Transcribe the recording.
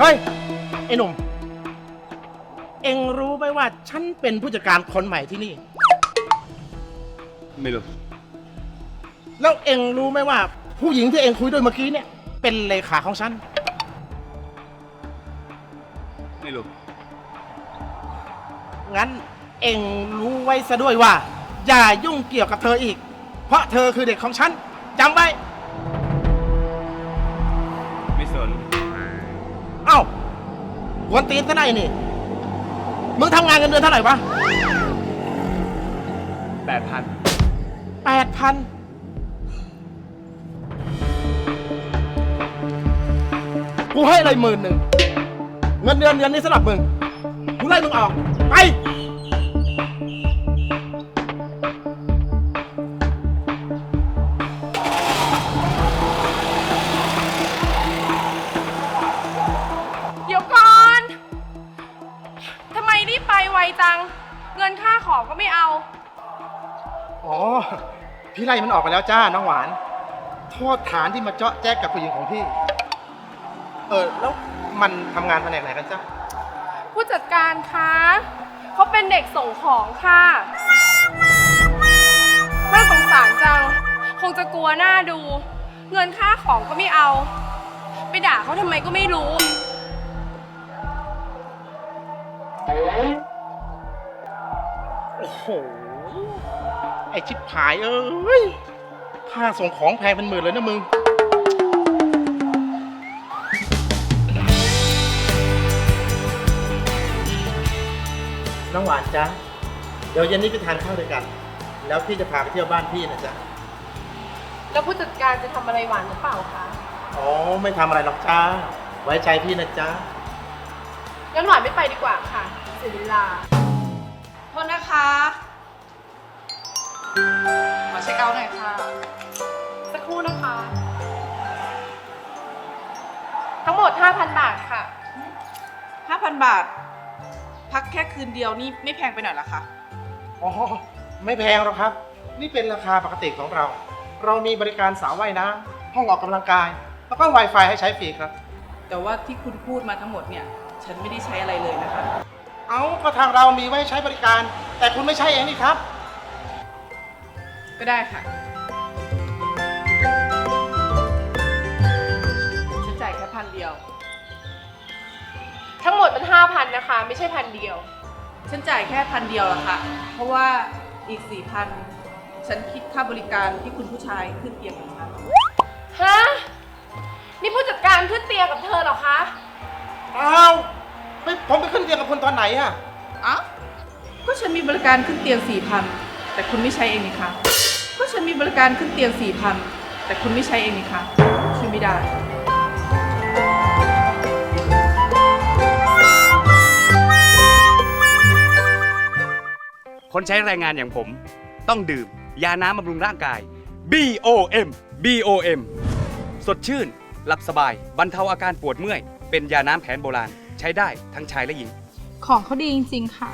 เฮ้ย ไอ้หนุ่ม เอ็งรู้ไหมว่าฉันเป็นผู้จัดการคนใหม่ที่นี่ ไม่รู้ แล้วเอ็งรู้ไหมว่า ผู้หญิงที่เอ็งคุยด้วยเมื่อกี้เนี่ย เป็นเลขาของฉัน ไม่รู้ งั้น เอ็งรู้ไว้ซะด้วยว่า อย่ายุ่งเกี่ยวกับเธออีก เพราะเธอคือเด็กของฉันจำไว้ ไม่สน เอ้าควนตีนซะได้นี่ มึงทำงานเงินเดือนเท่าไหร่วะแปดพัน แปดพันกูให้เลยหมื่นหนึ่ง เงินเดือนเดือนนี้สำหรับมึง กูไล่มึงออก ไป จัง เงินค่าของก็ไม่เอา อ๋อ พี่ไล่มันออกไปแล้วจ้า น้องหวาน โทษฐานที่มาเจาะแจ๊กกับผู้หญิงของพี่ เออ แล้วมันทำงานแผนกไหนกันจ้าผู้จัดการคะเขาเป็นเด็กส่งของค่ะน่าสงสารจัง คงจะกลัวหน้าดู เงินค่าของก็ไม่เอา ไปด่าเขาทำไมก็ไม่รู้ โอ้โห ไอชิบหายเอ้ย ค่าส่งของแพงเป็นหมื่นเลยนะมึง น้องหวานจ๊ะเดี๋ยวเย็นนี้ไปทานข้าวด้วยกัน แล้วพี่จะพาไปเที่ยวบ้านพี่นะจ๊ะ แล้วผู้จัดการจะทำอะไรหวานหรือเปล่าคะ อ๋อ ไม่ทำอะไรหรอกจ้า ไว้ใจพี่นะจ๊ะ งั้นหวานไม่ไปดีกว่าค่ะเสียเวลา โทษนะคะ ขอเช็คเอาท์หน่อยค่ะ สักครู่นะคะ ทั้งหมด 5,000 บาทค่ะ 5,000 บาท พักแค่คืนเดียวนี่ไม่แพงไปหน่อยเหรอคะ อ๋อ ไม่แพงหรอกครับ นี่เป็นราคาปกติของเรา เรามีบริการสาวว่ายน้ำห้องออกกำลังกาย แล้วก็ Wi-Fi ให้ใช้ฟรีครับ แต่ว่าที่คุณพูดมาทั้งหมดเนี่ย ฉันไม่ได้ใช้อะไรเลยนะคะเอา ก็ทางเรามีไว้ใช้บริการ แต่คุณไม่ใช่เองนี่ครับ ก็ได้ค่ะฉันจ่ายแค่พันเดียว ทั้งหมดมัน5,000นะคะ ไม่ใช่พันเดียว ฉันจ่ายแค่พันเดียวละค่ะ เพราะว่าอีกสี่พันฉันคิดค่าบริการที่คุณผู้ชายขึ้นเตียงของฉันฮะ นี่ผู้จัดการขึ้นเตียงกับเธอเหรอคะ อ้าวไปผมไปขึ้นเตียงกับคุณตอนไหนอะอ้าว ก็ฉันมีบริการขึ้นเตียงสี่พันแต่คุณไม่ใช้เองนี่คะก็ฉันมีบริการขึ้นเตียงสี่พันแต่คุณไม่ใช้เองนี่คะช่วยไม่ได้คนใช้แรงงานอย่างผม ต้องดื่ม ยาน้ำบำรุงร่างกาย BOM BOM สดชื่น หลับสบาย บรรเทาอาการปวดเมื่อย เป็นยาน้ำแผนโบราณ ใช้ได้ทั้งชายและหญิง ของเขาดีจริง ๆ ค่ะ